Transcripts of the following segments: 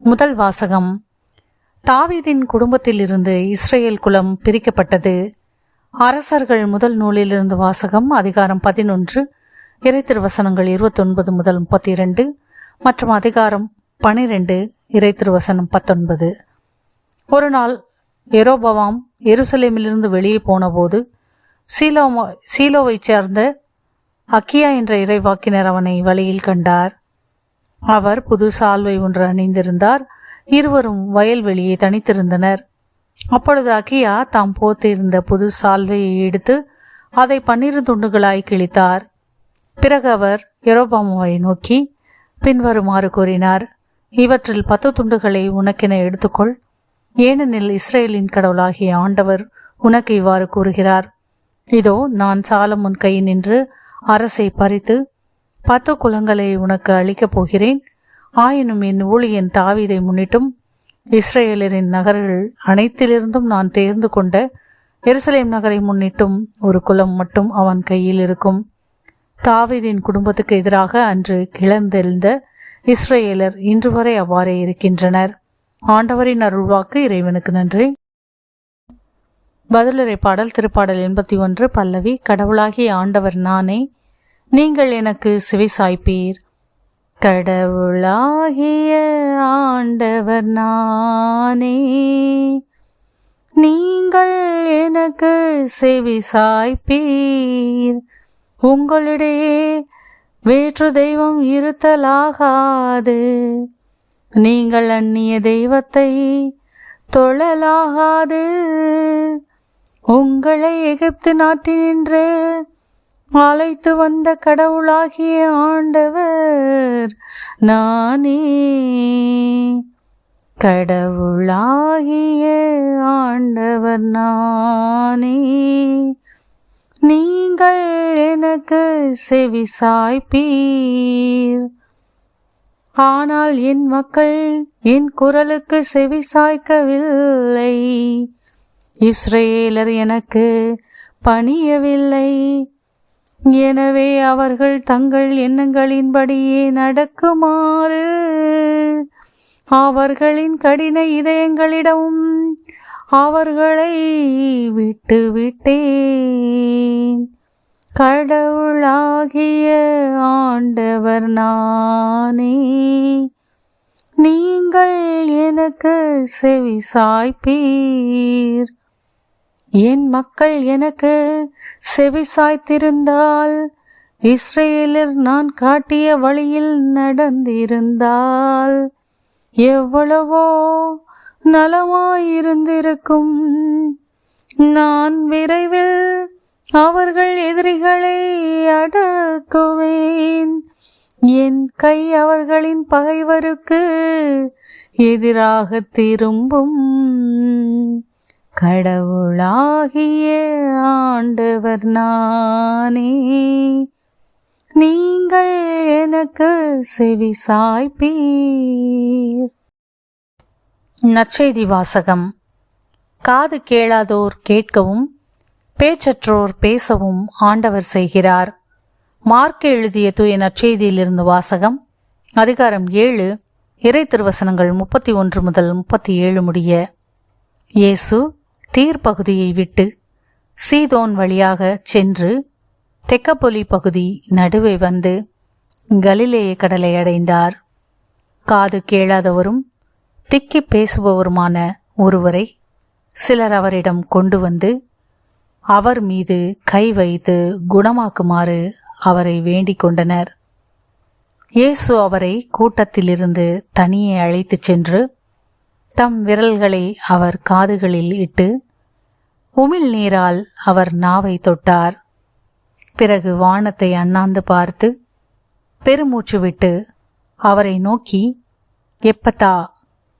முதல் வாசகம். தாவீதின் குடும்பத்திலிருந்து இஸ்ரேல் குலம் பிரிக்கப்பட்டது. அரசர்கள் முதல் நூலிலிருந்து வாசகம் அதிகாரம் பதினொன்று இறைத்திருவசனங்கள் இருபத்தொன்பது முதல் முப்பத்தி இரண்டு மற்றும் அதிகாரம் பனிரெண்டு இறைத்திருவசனம் பத்தொன்பது. ஒரு நாள் எரோபவாம் எருசலேமிலிருந்து வெளியே போனபோது சீலோ சீலோவைச் சேர்ந்த அக்கியா என்ற இறைவாக்கினர் அவனை வழியில் கண்டார். அவர் புது சால்வை ஒன்று அணிந்திருந்தார். இருவரும் வயல்வெளியை தனித்திருந்தனர். அப்பொழுது அகியா தாம் போத்திருந்த புது சால்வையை எடுத்து அதை பன்னிரு துண்டுகளாய் கிழித்தார். பிறகு அவர் எரோபாமாவை நோக்கி பின்வருமாறு கூறினார் இவற்றில் பத்து துண்டுகளை உனக்கென எடுத்துக்கொள். ஏனெனில் இஸ்ரேலின் கடவுளாகிய ஆண்டவர் உனக்கு இவ்வாறு கூறுகிறார். இதோ நான் சாலமுன் கை நின்று அரசை பறித்து பத்து குலங்களை உனக்கு அளிக்கப் போகிறேன். ஆயினும் என் ஊழியன் தாவீதை முன்னிட்டும் இஸ்ரேலரின் நகர்கள் அனைத்திலிருந்தும் நான் தேர்ந்து கொண்ட எருசலேம் நகரை முன்னிட்டும் ஒரு குலம் மட்டும் அவன் கையில் இருக்கும். தாவீதின் குடும்பத்துக்கு எதிராக அன்று கிளர்ந்தெழுந்த இஸ்ரேலர் இன்று வரை அவ்வாறே இருக்கின்றனர். ஆண்டவரின் அருள்வாக்கு இறைவனுக்கு நன்றி. பதிலுரை பாடல் திருப்பாடல் எண்பத்தி ஒன்று பல்லவி கடவுளாகிய ஆண்டவர் நானே நீங்கள் எனக்கு சிவிசாய்ப்பீர் கடவுளாகிய ஆண்டவர் நானே. நீங்கள் எனக்கு செவிசாய்ப்பீர் உங்களிடையே வேற்று தெய்வம் இருத்தலாகாது. நீங்கள் அந்நிய தெய்வத்தை தொழலாகாது. உங்களை எகிப்து நாட்டினின்று அழைத்து வந்த கடவுளாகிய ஆண்டவர் நானே. கடவுளாகிய ஆண்டவர் நானே. நீங்கள் எனக்கு செவி சாய்ப்பீர். ஆனால் என் மக்கள் என் குரலுக்கு செவி சாய்க்கவில்லை. இஸ்ரேலர் எனக்கு பணியவில்லை. எனவே அவர்கள் தங்கள் எண்ணங்களின்படியே நடக்குமாறு அவர்களின் கடின இதயங்களிடமும் அவர்களை விட்டு விட்டேன். கடவுளாகிய ஆண்டவர் நானே. நீங்கள் எனக்கு செவி சாய்ப்பீர் என் மக்கள் எனக்கு செவி சாய்த்திருந்தால் இஸ்ரேலில் நான் காட்டிய வழியில் நடந்திருந்தால் எவ்வளவோ நலமாயிருந்திருக்கும். நான் விரைவில் அவர்கள் எதிரிகளை அடக்குவேன். என் கை அவர்களின் பகைவருக்கு எதிராக திரும்பும். கடவுளாகிய ஆண்டவர் நானே. நீங்கள் எனக்கு செவி சாய்ப்பீர். நற்செய்தி வாசகம். காது கேளாதோர் கேட்கவும் பேச்சற்றோர் பேசவும் ஆண்டவர் செய்கிறார். மார்க் எழுதிய தூய நற்செய்தியிலிருந்து வாசகம் அதிகாரம் ஏழு இறை திருவசனங்கள் முப்பத்தி ஒன்று முதல் முப்பத்தி ஏழு முடிய. இயேசு தீர்ப்பகுதியை விட்டு சீதோன் வழியாக சென்று தெக்கப்பொலி பகுதி நடுவே வந்து கலிலேய கடலை அடைந்தார். காது கேளாதவரும் திக்கி பேசுபவருமான ஒருவரை சிலர் அவரிடம் கொண்டு வந்து அவர் மீது கை வைத்து குணமாக்குமாறு அவரை வேண்டிக் கொண்டனர். இயேசு அவரை கூட்டத்திலிருந்து தனியே அழைத்துச் சென்று தம் விரல்களை அவர் காதுகளில் இட்டு உமிழ் நீரால் அவர் நாவை தொட்டார். பிறகு வானத்தை அண்ணாந்து பார்த்து பெருமூச்சு விட்டு அவரை நோக்கி எப்பத்தா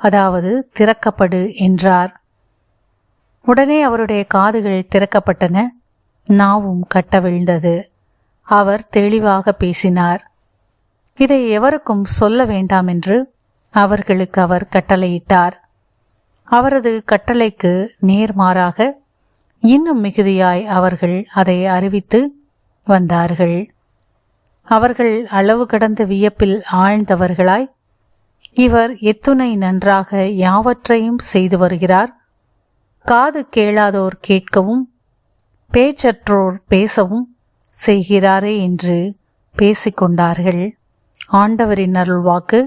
அதாவது திறக்கப்படு என்றார். உடனே அவருடைய காதுகள் திறக்கப்பட்டன. நாவும் கட்டவிழ்ந்தது. அவர் தெளிவாக பேசினார். இதை எவருக்கும் சொல்ல வேண்டாம் என்று அவர்களுக்கு அவர் கட்டளையிட்டார். அவரது கட்டளைக்கு நேர்மாறாக இன்னும் மிகுதியாய் அவர்கள் அதை அறிவித்து வந்தார்கள். அவர்கள் அளவு கடந்த வியப்பில் ஆழ்ந்தவர்களாய் இவர் எத்துணை நன்றாக யாவற்றையும் செய்து வருகிறார். காது கேளாதோர் கேட்கவும் பேச்சற்றோர் பேசவும் செய்கிறாரே என்று பேசிக்கொண்டார்கள். ஆண்டவரின் அருள்வாக்கு